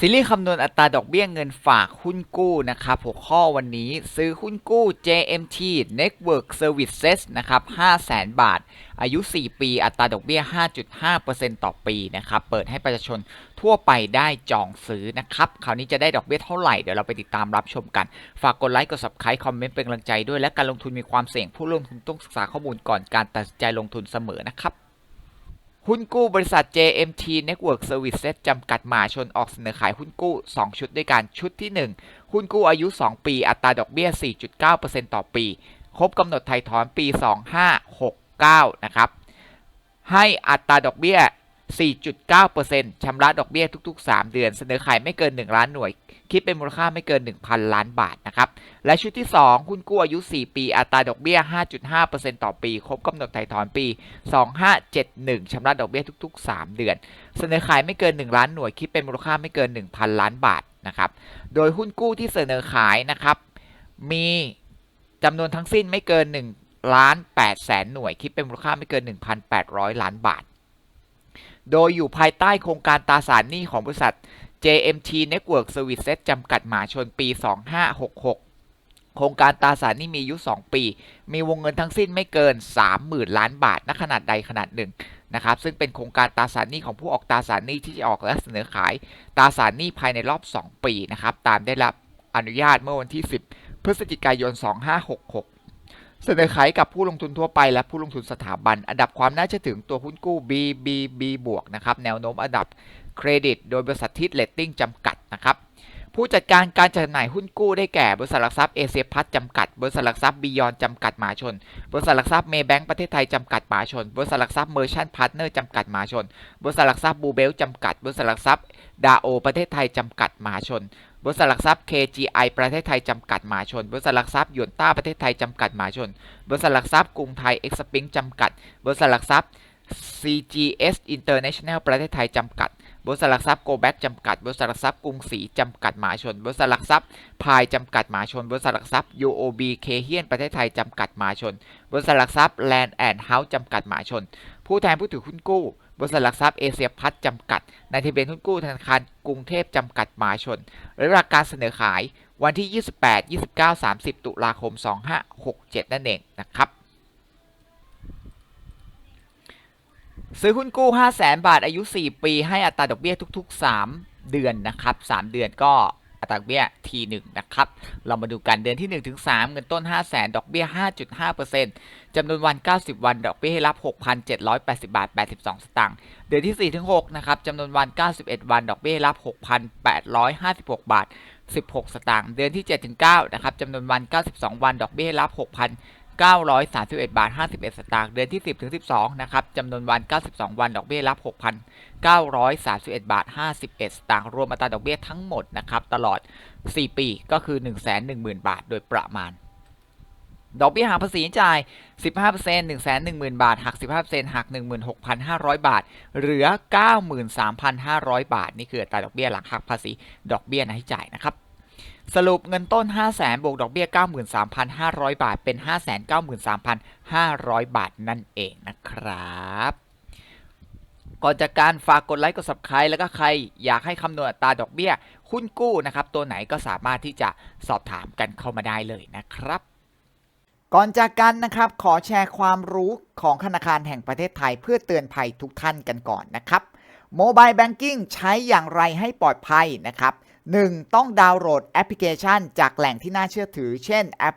ซีรีส์คำนวณอัตราดอกเบี้ยเงินฝากหุ้นกู้นะครับหัวข้อวันนี้ซื้อหุ้นกู้ JMT Network Services นะครับ500,000 บาท อายุ 4 ปี อัตราดอกเบี้ย 5.5%ต่อปีนะครับ เปิดให้ประชาชนทั่วไปได้จองซื้อนะครับ คราวนี้จะได้ดอกเบี้ยเท่าไหร่ เดี๋ยวเราไปติดตามรับชมกัน ฝากกดไลค์ กด subscribe คอมเมนต์เป็นกำลังใจด้วย และการลงทุนมีความเสี่ยง ผู้ลงทุนต้องศึกษาข้อมูลก่อนการตัดสินใจลงทุนเสมอนะครับ หุ้นกู้บริษัท JMT Network Services จำกัดมหาชนออกเสนอขายหุ้นกู้ 2 ชุดด้วยกัน ชุดที่ 1 หุ้นกู้อายุ 2 ปี อัตราดอกเบี้ย 4.9%ต่อปี ครบกำหนดไถ่ถอนปี 2569 นะครับ ให้อัตราดอกเบี้ย 4.9%ชำระดอกเบี้ยทุก ๆ 3 เดือน เสนอขายไม่เกิน 1 ล้านหน่วย คิดเป็นมูลค่าไม่เกิน 1,000 ล้านบาทนะครับ และชุดที่2หุ้นกู้อายุ 4 ปี อัตราดอกเบี้ย 5.5%ต่อปี ครบกำหนดไถ่ถอนปี 2571ชำระดอกเบี้ยทุก ๆ 3 เดือน เสนอขายไม่เกิน 1 ล้านหน่วย คิดเป็นมูลค่าไม่เกิน 1,000 ล้านบาทนะครับ โดยหุ้นกู้ที่เสนอขายนะครับ มีจำนวนทั้งสิ้นไม่เกิน 1 ล้าน8แสนหน่วย คิดเป็นมูลค่าไม่เกิน 1,800 ล้านบาท โดยอยู่ภายใต้โครงการตราสารหนี้ของบริษัท JMT Network Services จำกัดมหาชนปี 2566 โครงการตราสารหนี้มีอายุ 2 ปี มีวงเงินทั้งสิ้นไม่เกิน 30,000 ล้านบาทณขนาดใดขนาดหนึ่งนะครับซึ่งเป็นโครงการตราสารหนี้ของผู้ออกตราสารหนี้ที่จะออกและเสนอขายตราสารหนี้ภายในรอบ 2 ปีนะครับตามได้รับอนุญาตเมื่อวันที่ 10 พฤศจิกายน 2566 เสนอขายกับผู้ลงทุนทั่วไปและผู้ลงทุนสถาบัน อันดับความน่าเชื่อถือตัวหุ้นกู้ BBB บวกนะครับแนวโน้มอันดับเครดิต โดยบริษัททิดเลตติ้งจำกัดนะครับผู้จัดการการจำหน่ายหุ้นกู้ได้แก่บริษัทหลักทรัพย์เอเชียพัฒน์จำกัด บริษัทหลักทรัพย์บียอนจำกัดมหาชน บริษัทหลักทรัพย์เมย์แบงก์ประเทศไทยจำกัดมหาชน บริษัทหลักทรัพย์เมอร์ชันพาร์ทเนอร์จำกัดมหาชน บริษัทหลักทรัพย์บูเบลจำกัด บริษัทหลักทรัพย์ดาโอประเทศไทยจำกัดมหาชน บริษัทหลักทรัพย์ KGI ประเทศไทยจำกัดมหาชน บริษัทหลักทรัพย์ยวนต้าประเทศไทยจำกัดมหาชน บริษัทหลักทรัพย์กรุงไทยเอ็กซ์พิงจำกัด บริษัทหลักทรัพย์ CGS International ประเทศไทยจำกัด บริษัทหลักทรัพย์โกลแบ็กจำกัด บริษัทหลักทรัพย์กรุงศรีจำกัดมหาชน บริษัทหลักทรัพย์พายจำกัดมหาชน บริษัทหลักทรัพย์ UOB เคเฮียนประเทศไทยจำกัดมหาชน บริษัทหลักทรัพย์ Land and House จำกัดมหาชน ผู้แทนผู้ถือหุ้นกู้ บริษัทหลักทรัพย์เอเชียพัฒจำกัด ในทะเบียนหุ้นกู้ธนาคารกรุงเทพจำกัดมหาชนระยะเวลาการเสนอขายวันที่ 28 29 30 ตุลาคม 2567 นั่นเองนะครับ ซื้อหุ้นกู้ 5 0 0แสนบาท อายุ 4 ปี ให้อัตราดอกเบี้ยทุก ๆ 3 เดือนนะครับ 3 เดือนก็ อัตราดอกเบี้ยทีหนึ่งนะครับ เรามาดูกันเดือนที่ 1 ถึง 3 เงินต้น 5 0 0แสนดอกเบี้ย 5.5%จำนวนวัน 90 วัน ดอกเบี้ยให้รับ 6,780 บาท 82 สตางค์ เดือนที่ 4 ถึง 6 นะครับจำนวนวัน 91 วัน ดอกเบี้ยให้รับ 6,856 บาท 16 สตางค์ เดือนที่ 7 ถึง 9 นะครับจำนวนวัน 92 วัน ดอกเบี้ยให้รับ 6,000 931 บาท 51 สตางค์ เดือนที่ 10 ถึง 12 นะครับจำนวนวัน 92 วัน ดอกเบี้ยรับ 931 บาท 51 สตางค์รวมอัตราดอกเบี้ยทั้งหมดนะครับตลอด 4 ปีก็คือ 110,000 บาท โดยประมาณ ดอกเบี้ยหักภาษีจ่าย 15% 110,000 บาท หัก 15%หัก 16,500 บาท เหลือ 93,500 บาท นี่คืออัตราดอกเบี้ยหลังหักภาษีดอกเบี้ยนะให้จ่ายนะครับสรุปเงินต้น 5 0 0แสนบวกดอกเบี้ย 93,500 บาท เป็น 593,500 บาทนั่นเองนะครับ ก่อนจากการฝากกดไลค์กด subscribe แล้วก็ใครอยากให้คำนวณอัตราดอกเบี้ยหุ้นกู้นะครับตัวไหนก็สามารถที่จะสอบถามกันเข้ามาได้เลยนะครับ ก่อนจากกันนะครับขอแชร์ความรู้ของธนาคารแห่งประเทศไทยเพื่อเตือนภัยทุกท่านกันก่อนนะครับโมบายแบงกิ้งใช้อย่างไรให้ปลอดภัยนะครับ 1. ต้องดาวน์โหลดแอปพลิเคชัน จากแหล่งที่น่าเชื่อถือ เช่นแอป